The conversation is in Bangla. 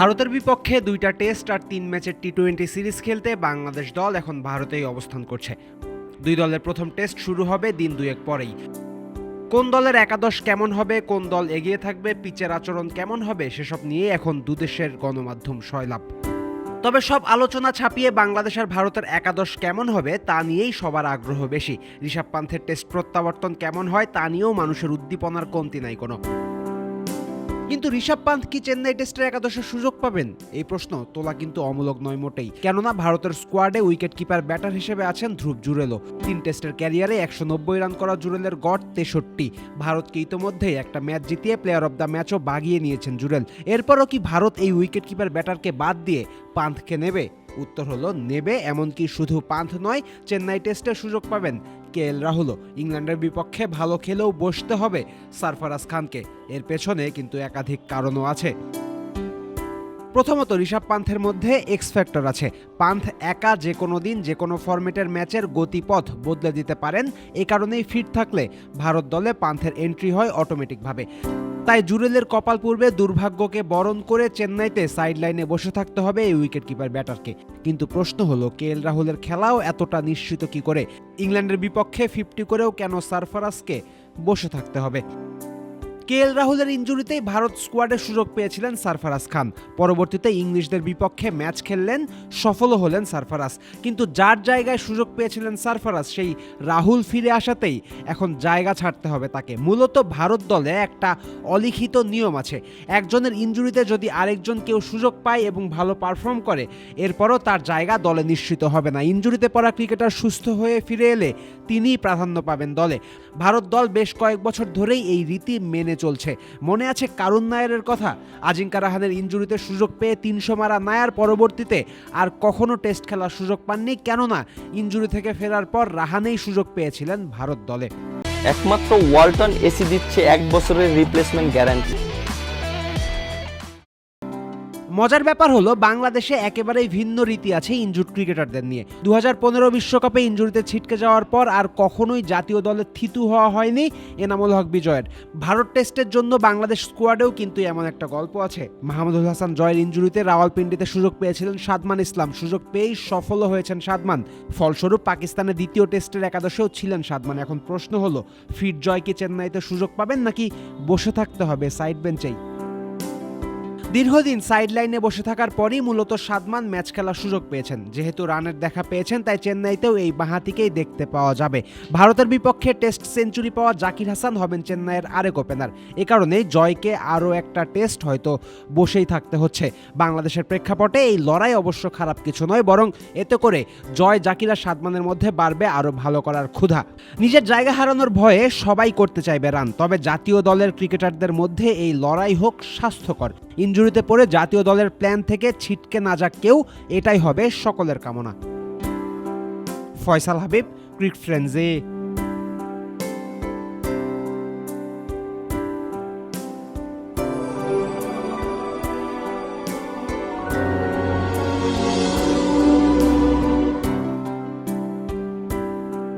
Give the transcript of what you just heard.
ভারতের বিপক্ষে দুইটা টেস্ট আর তিন ম্যাচের টি টোয়েন্টি সিরিজ খেলতে বাংলাদেশ দল এখন ভারতেই অবস্থান করছে। দুই দলের প্রথম টেস্ট শুরু হবে দিন দুয়েক পরেই। কোন দলের একাদশ কেমন হবে, কোন দল এগিয়ে থাকবে, পিচের আচরণ কেমন হবে, সেসব নিয়ে এখন দুদেশের গণমাধ্যম সয়লাভ তবে সব আলোচনা ছাপিয়ে বাংলাদেশ আর ভারতের একাদশ কেমন হবে, তা নিয়েই সবার আগ্রহ বেশি। ঋষভ পান্থের টেস্ট প্রত্যাবর্তন কেমন হয়, তা নিয়েও মানুষের উদ্দীপনার কমতি নাই কোনো। কিন্তু ঋষভ পান্থ কি চেন্নাই টেস্টের একাদশের সুযোগ পাবেন? এই প্রশ্ন তোলা কিন্তু অমূলক নয় মোটেই। কেননা ভারতের স্কোয়াডে উইকেট কিপার ব্যাটার হিসেবে আছেন ধ্রুব জুরেলো তিন টেস্টের ক্যারিয়ারে একশো নব্বই রান করা জুরেলের গড় তেষট্টি। ভারতকে ইতোমধ্যেই একটা ম্যাচ জিতিয়ে প্লেয়ার অব দ্য ম্যাচও বাগিয়ে নিয়েছেন জুরেল এরপরও কি ভারত এই উইকেট কিপার ব্যাটারকে বাদ দিয়ে পান্থকে নেবে? উত্তর হলো নেবে, এমনকি শুধু পান্থ নয়, চেন্নাই টেস্টে সুযোগ পাবেন। কে এল রাহুলও ইংল্যান্ডের বিপক্ষে ভালো খেলেও বসতে হবে সারফারাজ খানকে। এর পেছনে কিন্তু একাধিক কারণও আছে। প্রথমত ঋষভ পান্থের মধ্যে এক্স ফ্যাক্টর আছে। পান্থ একা যে কোনো দিন যে কোনো ফরম্যাটের ম্যাচের গতিপথ বদলে দিতে পারেন। এ কারণেই ফিট থাকলে ভারত দলে পান্থের এন্ট্রি হয় অটোমেটিকভাবে তাই জুরেলের কপাল পূর্বে দুর্ভাগ্যকে বরণ করে চেন্নাইতে সাইডলাইনে বসে থাকতে হবে এই উইকেট কিপার ব্যাটারকে। কিন্তু প্রশ্ন হলো, কে এল রাহুলের খেলাও এতটা নিশ্চিত কি করে? ইংল্যান্ডের বিপক্ষে ফিফটি করেও কেন সারফারাসকে বসে থাকতে হবে? কে এল রাহুলের ইঞ্জুরিতেই ভারত স্কোয়াডে সুযোগ পেয়েছিলেন সারফারাজ খান। পরবর্তীতে ইংলিশদের বিপক্ষে ম্যাচ খেললেন, সফলও হলেন সারফারাজ। কিন্তু যার জায়গায় সুযোগ পেয়েছিলেন সারফারাজ, সেই রাহুল ফিরে আসাতেই এখন জায়গা ছাড়তে হবে তাকে। মূলত ভারত দলে একটা অলিখিত নিয়ম আছে, একজনের ইঞ্জুরিতে যদি আরেকজন কেউ সুযোগ পায় এবং ভালো পারফর্ম করে, এরপরও তার জায়গা দলে নিশ্চিত হবে না। ইঞ্জুরিতে পড়া ক্রিকেটার সুস্থ হয়ে ফিরে এলে তিনিই প্রাধান্য পাবেন দলে। ভারত দল বেশ কয়েক বছর ধরেই এই রীতি মেনে চলছে। মনে আছে কারুন নায়ারের কথা? আজিঙ্কা রাহানের ইঞ্জুরিতে সুযোগ পেয়ে তিনশো মারা নায়ার পরবর্তীতে আর কখনো টেস্ট খেলার সুযোগ পাননি, কেননা ইঞ্জুরি থেকে ফেরার পর রাহানেই সুযোগ পেয়েছিলেন ভারত দলে। একমাত্র ওয়ালটন এসি দিচ্ছে এক বছরের রিপ্লেসমেন্ট গ্যারান্টি মজার ব্যাপার হলো, বাংলাদেশে একেবারেই ভিন্ন রীতি আছে ইনজুড ক্রিকেটারদের নিয়ে। দু বিশ্বকাপে ইনজুরিতে ছিটকে যাওয়ার পর আর কখনোই জাতীয় দলে থিতু হওয়া হয়নি এনামুল হক বিজয়ের। ভারত টেস্টের জন্য বাংলাদেশ স্কোয়াডেও কিন্তু এমন একটা গল্প আছে। মাহমুদুল হাসান জয়ের ইনজুরিতে রাওয়ালপিন্ডিতে সুযোগ পেয়েছিলেন সাদমান ইসলাম। সুযোগ পেয়েই সফলও হয়েছেন সাদমান। ফলস্বরূপ পাকিস্তানের দ্বিতীয় টেস্টের একাদশেও ছিলেন সাদমান। এখন প্রশ্ন হলো, ফিট জয় কি চেন্নাইতে সুযোগ পাবেন নাকি বসে থাকতে হবে সাইড বেঞ্চেই? দীর্ঘদিন সাইড লাইনে বসে থাকার পরই মূলত সাদমান ম্যাচ খেলার সুযোগ পেয়েছেন। যেহেতু রানের দেখা পেয়েছেন, তাই চেন্নাইতেও এই বাঁহাতিকেই দেখতে পাওয়া যাবে। ভারতের বিপক্ষে টেস্ট সেঞ্চুরি পাওয়া জাকির হাসান হবেন চেন্নাইয়ের আরেক ওপেনার এ কারণে জয়কে আরও একটা টেস্ট হয়তো বসেই থাকতে হচ্ছে। বাংলাদেশের প্রেক্ষাপটে এই লড়াই অবশ্য খারাপ কিছু নয়, বরং এতে করে জয় জাকির আর সাদমানের মধ্যে বাড়বে আরও ভালো করার ক্ষুধা। নিজের জায়গা হারানোর ভয়ে সবাই করতে চাইবে রান তবে জাতীয় দলের ক্রিকেটারদের মধ্যে এই লড়াই হোক স্বাস্থ্যকর। ইঞ্জুরিতে পড়ে জাতীয় দলের প্ল্যান থেকে ছিটকে না যাক কেউ, এটাই হবে সকলের কামনা। ফয়সাল হাবিব, ক্রিক ফ্রেন্ডসে।